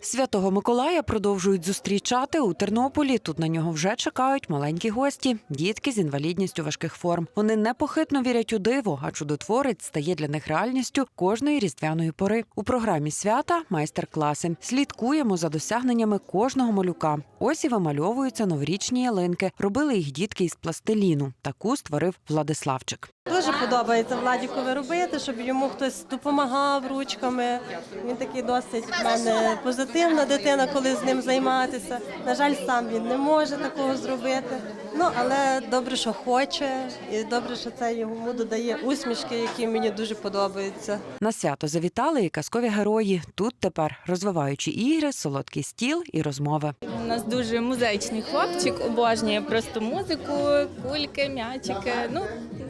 Святого Миколая продовжують зустрічати у Тернополі. Тут на нього вже чекають маленькі гості, дітки з інвалідністю важких форм. Вони непохитно вірять у диво, а чудотворець стає для них реальністю кожної різдвяної пори. У програмі свята майстер-класи. Слідкуємо за досягненнями кожного малюка. Ось і вимальовуються новорічні ялинки. Робили їх дітки із пластиліну. Таку створив Владиславчик. Дуже подобається Владікові робити, щоб йому хтось допомагав ручками. Він такий досить в мене позитивна дитина, коли з ним займатися. На жаль, сам він не може такого зробити. Ну але добре, що хоче, і добре, що це йому додає усмішки, які мені дуже подобаються. На свято завітали і казкові герої. Тут тепер розвиваючі ігри, солодкий стіл і розмови. У нас дуже музичний хлопчик, обожнює просто музику, кульки, м'ячики. Ну,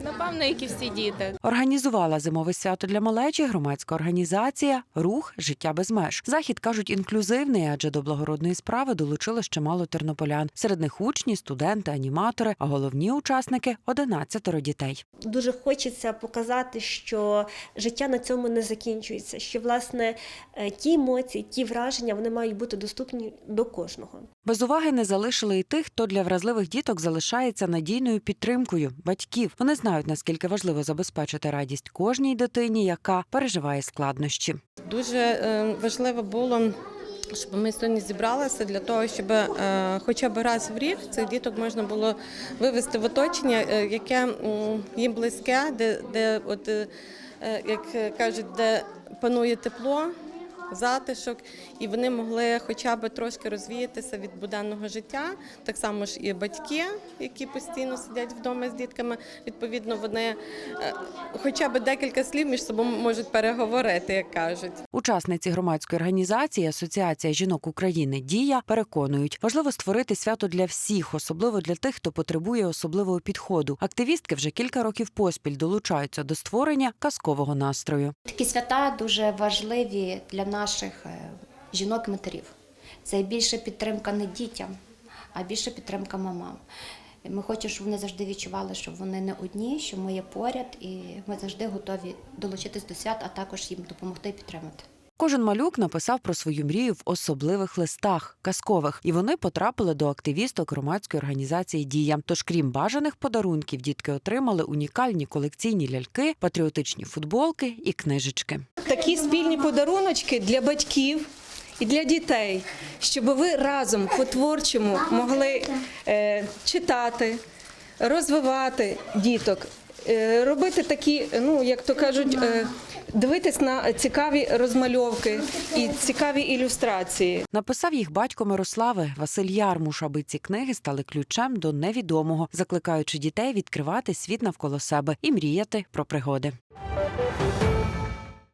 напевно, як і всі діти. Організувала зимове свято для малечі громадська організація Рух життя без меж. Захід кажуть інклюзивний, адже до благородної справи долучилось чимало тернополян. Серед них учні, студенти, аніматори, а головні учасники 11 дітей. дуже хочеться показати, що життя на цьому не закінчується. Що власне е, ті емоції, ті враження вони мають бути доступні до кожного. Без уваги не залишили і тих, хто для вразливих діток залишається надійною підтримкою батьків. Вони знають наскільки важливо забезпечити радість кожній дитині, яка переживає складнощі. Дуже е, важливо було, щоб ми сьогодні зібралися для того, щоб е, хоча б раз в рік цих діток можна було вивести в оточення, е, яке їм близьке, де, де от, як кажуть, де панує тепло. Затишок, і вони могли хоча б трошки розвіятися від буденного життя. Так само ж і батьки, які постійно сидять вдома з дітками. Відповідно, вони е, хоча б декілька слів між собою можуть переговорити, як кажуть. Учасниці громадської організації Асоціація жінок України Дія переконують, важливо створити свято для всіх, особливо для тих, хто потребує особливого підходу. Активістки вже кілька років поспіль долучаються до створення казкового настрою. Такі свята дуже важливі для наших е, жінок-матерів. Це більше підтримка не дітям, а більше підтримка мамам. Ми хочемо, щоб вони завжди відчували, що вони не одні, що ми є поряд, і ми завжди готові долучитись до свят, а також їм допомогти і підтримати. Кожен малюк написав про свою мрію в особливих листах, казкових, і вони потрапили до активісток громадської організації Дія. Тож, крім бажаних подарунків, дітки отримали унікальні колекційні ляльки, патріотичні футболки і книжечки. такі спільні подаруночки для батьків і для дітей, щоб ви разом по-творчому могли е, читати, розвивати діток, робити такі, ну як то кажуть, е, дивитись на цікаві розмальовки і цікаві ілюстрації. Написав їх батько Мирослави Василь Ярмуш, аби ці книги стали ключем до невідомого, закликаючи дітей відкривати світ навколо себе і мріяти про пригоди.